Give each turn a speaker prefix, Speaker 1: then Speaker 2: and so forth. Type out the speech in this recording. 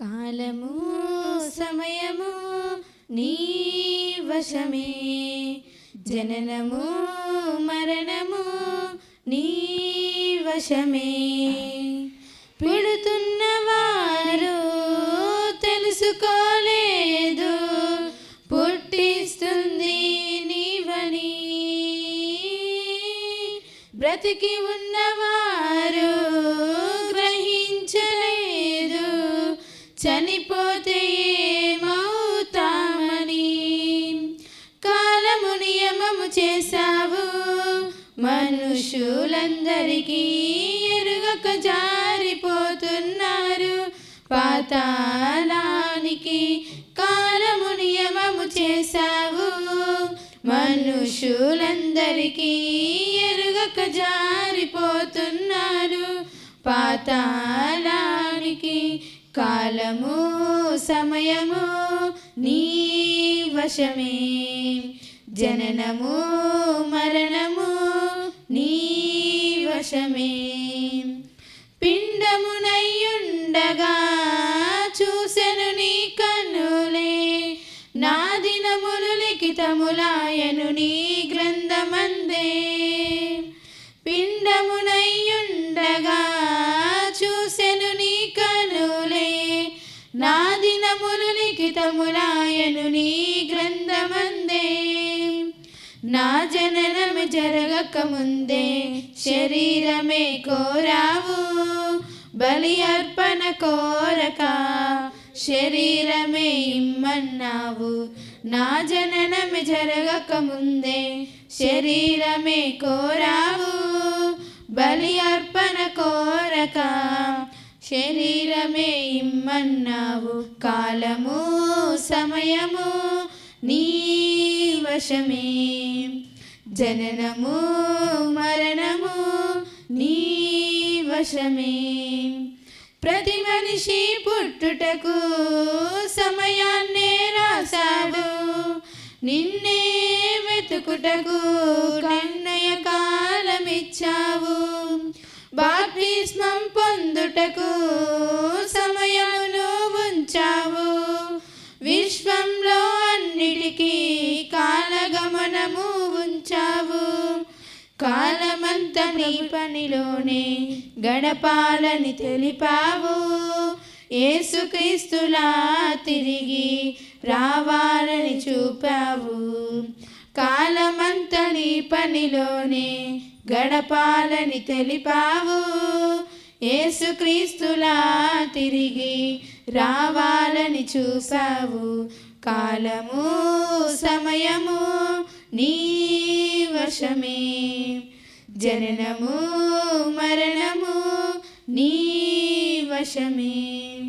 Speaker 1: కాలము సమయము నీ వశమే. జననము మరణము నీ వశమే. పిడుతున్న వారు తెలుసుకోలేదు పుట్టిస్తుంది నీవని. బ్రతికి ఉన్నవారు చనిపోతే ఏమవుతామని కాలము నియమము చేశావు. మనుషులందరికీ ఎరుగక జారిపోతున్నారు. పాతాళానికి కాలము నియమము చేశావు. మనుషులందరికీ ఎరుగక జారిపోతున్నారు. పాతాలా కాలము సమయము నీ వశమే. జననము మరణము నీ వశమే. పిండమునయ్యుండగా చూసెను నీ కన్నులే. నా దినములు లిఖితములాయను నీ గ్రంథమందే. పిండమునయ్యుండగా దినములు లిఖితములాయను నీ గ్రంథమందే నా జననము జరగక ముందే శరీరమే కోరావు బలి అర్పణ కోరక శరీరమే ఇమ్మన్నావు నా జననము జరగక ముందే శరీరమే కోరావు బలి అర్పణ కోరక శరీరమే ఇమ్మన్నావు కాలము సమయము నీ వశమే. జననము మరణము నీ వశమే. ప్రతి మనిషి పుట్టుటకు సమయాన్నే రాశాడు నిన్నే వెతుకుటకు కన్నయ కాలమిచ్చావు. బాప్తిస్మం పొందుటకు సమయమును ఉంచావు. విశ్వంలో అన్నిటికీ కాలగమనము ఉంచావు. కాలమంత నీ పనిలోనే గడపాలని తెలిపావు. ఏసుక్రీస్తులా తిరిగి రావాలని చూపావు. కాలమంత నీ పనిలోనే గడపాలని తెలిపావు. ఏసుక్రీస్తులా తిరిగి రావాలని చూసావు. కాలము సమయము నీ వశమే. జననము మరణము నీ వశమే.